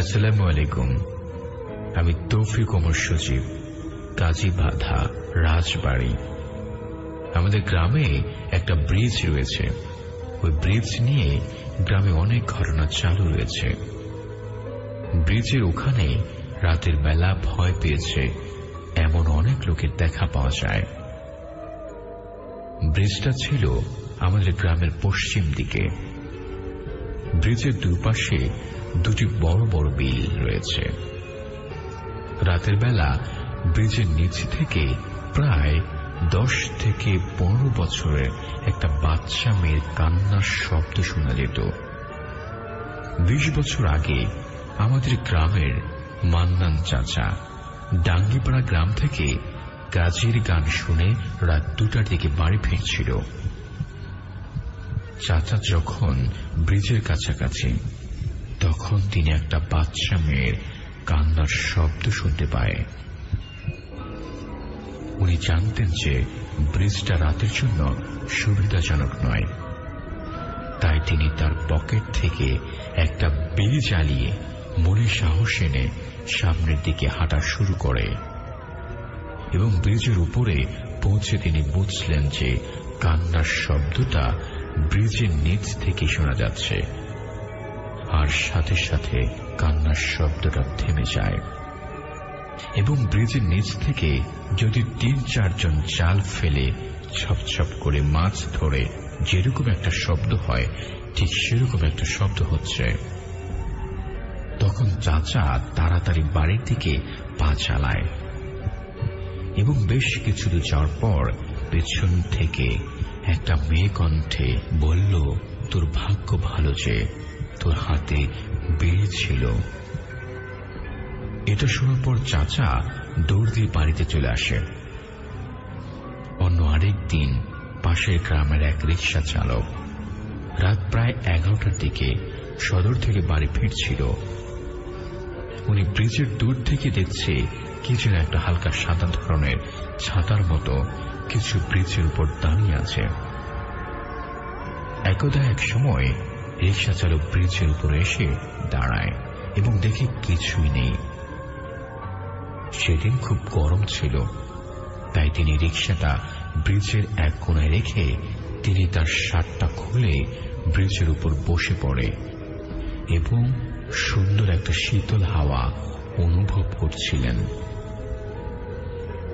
আসসালামু আলাইকুম। আমি তৌফিক ওমর সচিব কাজী বাধা, রাজবাড়ি। আমাদের গ্রামে একটা ব্রিজ রয়েছে। ওই ব্রিজ নিয়ে গ্রামে অনেক ঘটনা চালু রয়েছে। ব্রিজের ওখানে রাতের বেলা ভয় পেয়েছে, এমন অনেক লোকের দেখা পাওয়া যায়। ব্রিজটা ছিল আমাদের গ্রামের পশ্চিম দিকে। ব্রিজের দুপাশে দুটি বড় বড় বিল রয়েছে। রাতের বেলা ব্রিজের নিচ থেকে প্রায় দশ থেকে পনেরো বছরের একটা বাচ্চা মেয়ের কান্নার শব্দ শোনা যেত। বিশ বছর আগে আমাদের গ্রামের মান্নান চাচা ডাঙ্গিপাড়া গ্রাম থেকে গাজীর গান শুনে রাত দুটার দিকে বাড়ি ফিরছিল। চাচা যখন ব্রিজের কাছাকাছি, তখন তিনি একটা বাচ্চা মেয়ের কান্নার শব্দ শুনতে পায়। উনি জানতেন যে ব্রিজটা রাতের জন্য সুবিধাজনক নয়। তাই তিনি তার পকেট থেকে একটা বিল জ্বালিয়ে মনে সাহস এনে সামনের দিকে হাঁটা শুরু করে এবং ব্রিজের উপরে পৌঁছে তিনি বুঝলেন যে কান্নার শব্দটা ব্রিজের নিচ থেকে শোনা যাচ্ছে। আর সাথে সাথে কান্নার শব্দটা থেমে যায়। এবং ব্রিজের নিচ থেকে যদি তিন, চারজন জাল ফেলে ছপ করে মাছ ধরে, যেরকম একটা শব্দ হয়, ঠিক সেরকম একটা শব্দ হচ্ছে। তখন চাচা তাড়াতাড়ি বাড়ির দিকে পা চালায়। এবং বেশ কিছু যাওয়ার পর পেছন থেকে একটা মেয়ে কণ্ঠে বলল, তোর ভাগ্য ভালো যে, তোর হাতে বেড়েছিল এটা শোনার পর চাচা দৌড় দিয়ে বাড়িতে চলে আসে। অন্য আরেক দিন পাশের গ্রামের এক রিক্সা চালক রাত প্রায় এগারোটার দিকে সদর থেকে বাড়ি ফিরছিল। উনি ব্রিজের দূর থেকে দেখছে কিছু একটা হালকা সাদা ধরনের ছাতার মতো কিছু ব্রিজের উপর দাঁড়িয়ে আছে। একদা এক সময় রিক্সা চালক ব্রিজের উপরে এসে দাঁড়ায় এবং দেখে কিছুই নেই। সেদিন খুব গরম ছিল, তাই তিনি রিক্সাটা ব্রিজের এক কোনায় রেখে তিনি তার শার্টটা খুলে ব্রিজের উপর বসে পড়ে এবং সুন্দর একটা শীতল হাওয়া অনুভব করছিলেন।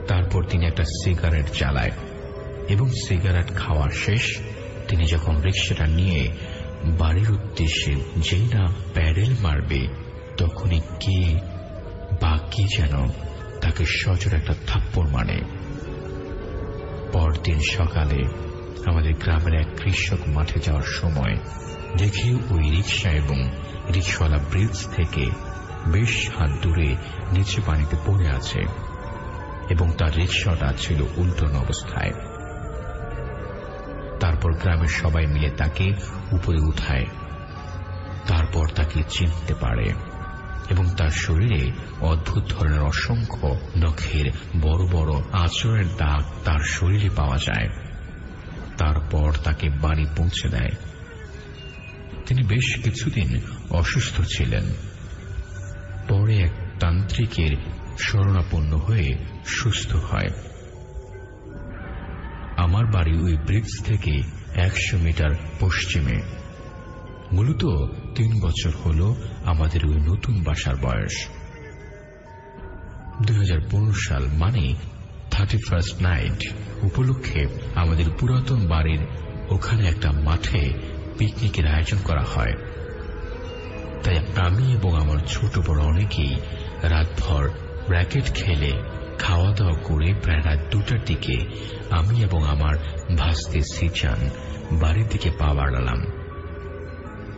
তারপর তিনি একটা সিগারেট চালায় এবং সিগারেট খাওয়ার শেষ তিনি যখন রিক্সাটা নিয়ে বাড়ির উদ্দেশ্যে যেই না প্যাডেল মারবে, তখনই কে বা কি যেন তাকে সজর একটা থাপ্পড় মানে পরদিন সকালে আমাদের গ্রামের এক কৃষক মাঠে যাওয়ার সময় দেখি ওই রিক্সা এবং রিক্সাওয়ালা ব্রিজ থেকে বেশ হাত দূরে নিচে পানিতে পড়ে আছে এবং তার রিক্সাটা ছিল উল্টন অবস্থায়। তারপর গ্রামের সবাই মিলে তাকে উপরে উঠায়। তারপর তাকে চিনতে পারে এবং তার শরীরে অদ্ভুত ধরনের অসংখ্য নখের বড় বড় আচরের দাগ তার শরীরে পাওয়া যায়। তারপর তাকে বাড়ি পৌঁছে দেয়। তিনি বেশ কিছুদিন অসুস্থ ছিলেন। পরে এক তান্ত্রিকের শরণাপন্ন হয়ে সুস্থ হয়। আমার বাড়ি ওই ব্রিজ থেকে একশো মিটার পশ্চিমে। মূলত তিন বছর হল আমাদের ওই নতুন বাসার বয়স। দুই হাজার পনেরো সাল মানে থার্টি ফার্স্ট নাইট উপলক্ষে আমাদের পুরাতন বাড়ির ওখানে একটা মাঠে পিকনিকের আয়োজন করা হয়। তাই আমি এবং আমার ছোট বড় অনেকেই রাতভর র্যাকেট খেলে খাওয়া দাওয়া করে প্রায় রাত দুটার দিকে আমি এবং আমার ভাস্তে সিচান বাড়ির দিকে পা বাড়ালাম।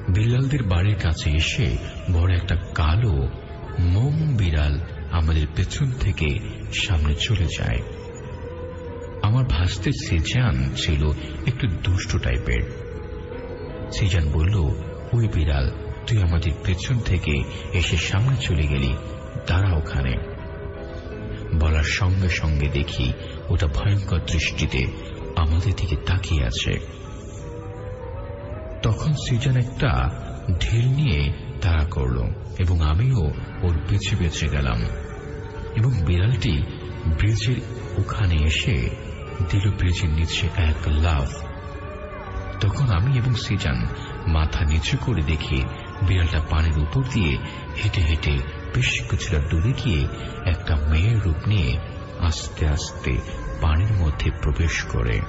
বিড়ালদের বাড়ির কাছে এসে বড় একটা কালো, মোম বিড়াল আমাদের পেছন থেকে সামনে চলে যায়। আমার ভাস্তে সিজান ছিল একটু দুষ্ট টাইপের সিজান বলল, ওই বিড়াল, তুই আমাদের পেছন থেকে এসে সামনে চলে গেলি, দাঁড়া ওখানে। বলার সঙ্গে সঙ্গে দেখি ওটা ভয়ঙ্কর দৃষ্টিতে আমাদের দিকে তাকিয়ে আছে। তখন সিজন একটা ঢিল নিয়ে তাড়া করল এবং আমিও ওর পিছে পিছে গেলাম এবং বিড়ালটি ব্রিজের ওখানে এসে দিল ব্রিজের নিচে এক লাভ তখন আমি এবং সিজান মাথা নিচু করে দেখি বিড়ালটা পানির উপর দিয়ে হেঁটে হেঁটে বেশ কিছুটা দূরে গিয়ে একটা মেয়ের রূপ নিয়ে আস্তে আস্তে পানির মধ্যে প্রবেশ করে।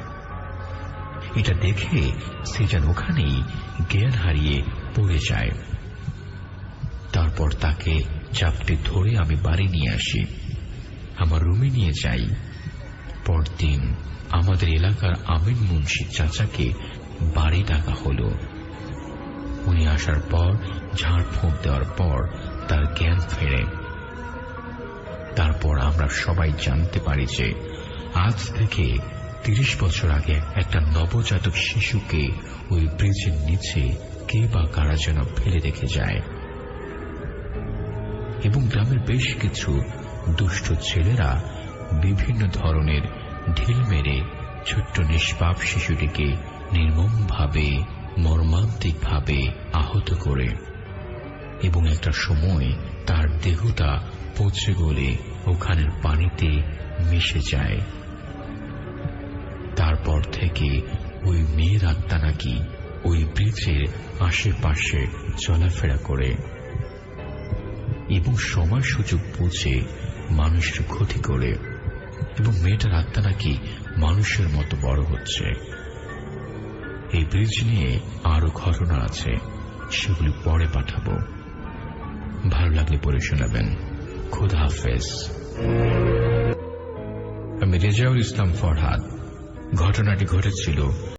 এটা দেখে সিজান ওখানেই জ্ঞান হারিয়ে পড়ে যায়। তারপর তাকে চাপটে ধরে আমি বাড়ি নিয়ে আসি। আমার রুমে নিয়ে যাই। পরদিন আমাদের এলাকার আমিন মুন্সি চাচাকে বাড়ি ডাকা হল। উনি আসার পর ঝাড় ফুঁক দেওয়ার পর তার জ্ঞান ফেরে। তারপর আমরা সবাই জানতে পারি যে আজ থেকে তিরিশ বছর আগে একটা নবজাতক শিশুকে ওই ব্রিজের নিচে কে বা কারা যেন ফেলে রেখে যায়। এবং গ্রামের বেশ কিছু দুষ্ট ছেলেরা বিভিন্ন ধরনের ঢিল মেরে ছোট্ট নিষ্পাপ শিশুটিকে নির্মমভাবে, মর্মান্তিকভাবে আহত করে। এবং একটা সময় তার দেহটা পচে গলে ওখানের পানিতে মিশে যায়। তারপর থেকে ওই মেয়ের আত্মা নাকি ওই ব্রিজের আশেপাশে চলাফেরা করে। এবং সময় সুযোগ বুঝে মানুষের ক্ষতি করে। এবং মেয়েটার আত্মা নাকি মানুষের মতো বড় হচ্ছে। এই ব্রিজ নিয়ে আরও ঘটনা আছে। সেগুলি পরে পাঠাব। ভালো লাগলে পড়ে শোনাবেন। খুদা হাফেজ। আমি রেজাউল ইসলাম ফরহাদ। ঘটনাটি ঘটেছিল